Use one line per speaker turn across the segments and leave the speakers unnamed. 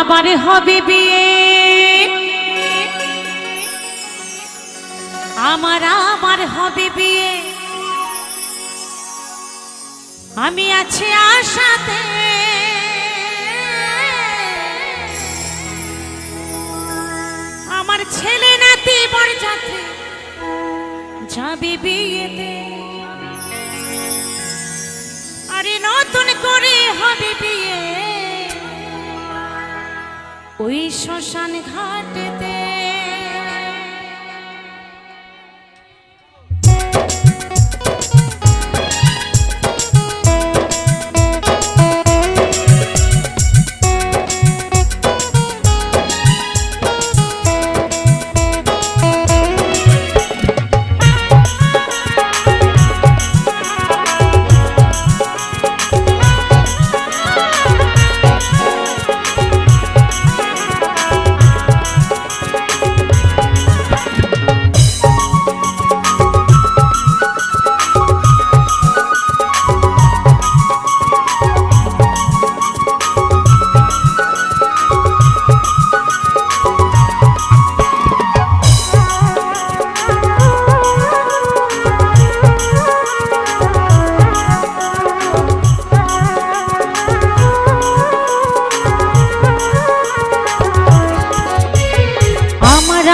আবার হবে বিয়ে। আমার আবার হবে বিয়ে। আমি আছি আশাতে। আমার ছেলে নাতি বরযাত্রী যাবে বিয়েতে। আরে নতুন করে হবে বিয়ে। ওই শ্মশান ঘাটেতে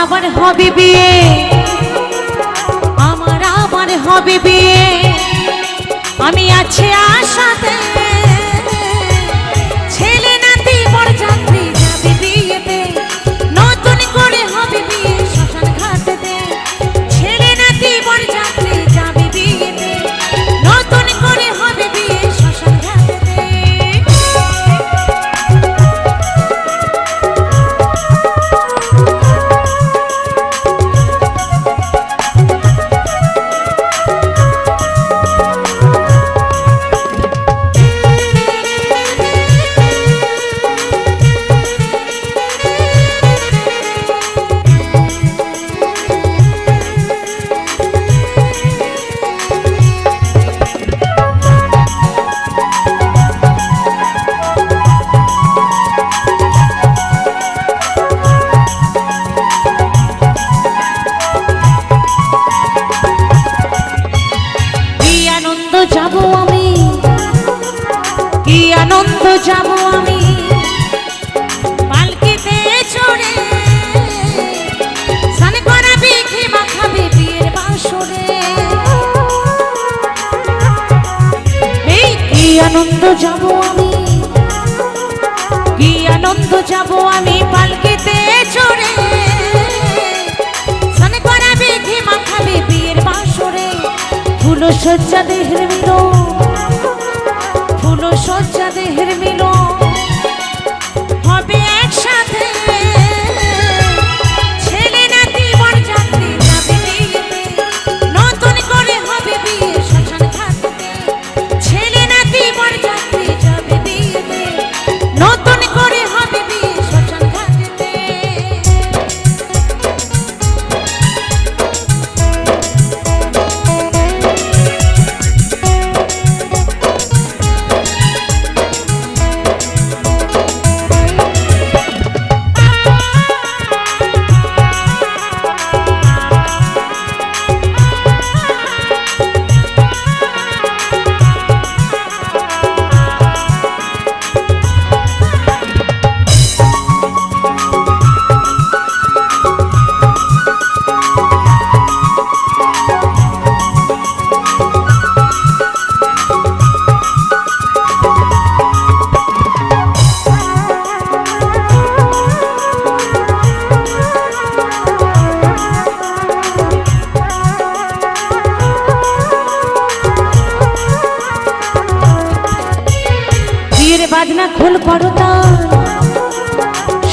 আবার হবে বিয়ে। আমার আবার হবে বিয়ে। আমি আছি আশাতে। আনন্দ যাব আমি। কি আনন্দ যাব আমি পালকিতে চড়ে। সনে করাবি কি মাখাবে বিয়ের বাসরে। ফুল সজ্জা দেহের মিলো ফুল সজ্জা দেহের মিলো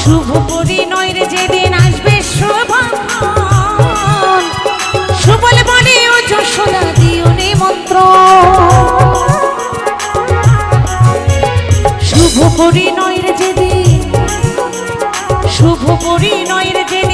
শুভ পরিণয় রে যেদিন আসবে শোভন। সুবল দিও মন্ত্র। শুভ পরিণয় রে যেদিন শুভ যেদিন